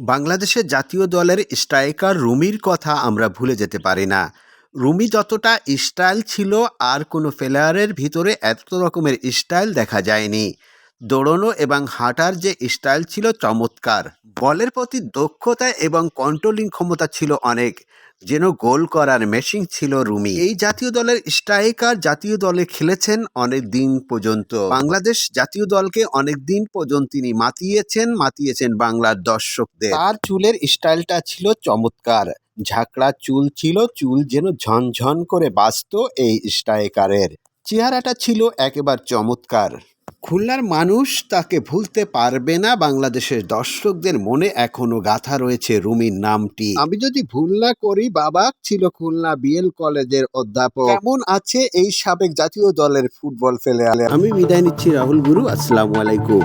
বাংলাদেশের জাতীয় দলের স্ট্রাইকার রুমির কথা আমরা ভুলে যেতে পারি না। রুমি যতটা স্টাইল ছিল আর কোনো প্লেয়ারের ভিতরে এত রকমের স্টাইল দেখা যায়নি। দৌড়নো এবং হাঁটার যে স্টাইল ছিল চমৎকার। বলের প্রতি দক্ষতা এবং কন্ট্রোলিং ক্ষমতা ছিল অনেক। যেন গোল করার মেশিন ছিল রুমি। এই জাতীয় দলের স্ট্রাইকার জাতীয় দলে খেলেছেন অনেক দিন পর্যন্ত। বাংলাদেশ জাতীয় দলকে অনেক দিন পর্যন্ত তিনি মাতিয়েছেন মাতিয়েছেন বাংলার দর্শকদের। তার চুলের স্টাইলটা ছিল চমৎকার। ঝাঁকড়া চুল ছিল, চুল যেন ঝনঝন করে বাঁচত এই স্ট্রাইকারের চেহারাটা ছিল একেবারে চমৎকার। খুলনার মানুষ তাকে ভুলতে পারবে না বাংলাদেশের দর্শকদের মনে এখনও গাথা রয়েছে রুমির নামটি। আমি যদি ভুল না করি বাবা ছিল খুলনা বিএল কলেজের অধ্যাপক। কেমন আছে এই সাবেক জাতীয় দলের ফুটবল ফেলে আমি বিদায় নিচ্ছি রাহুল গুরু আসসালামু আলাইকুম।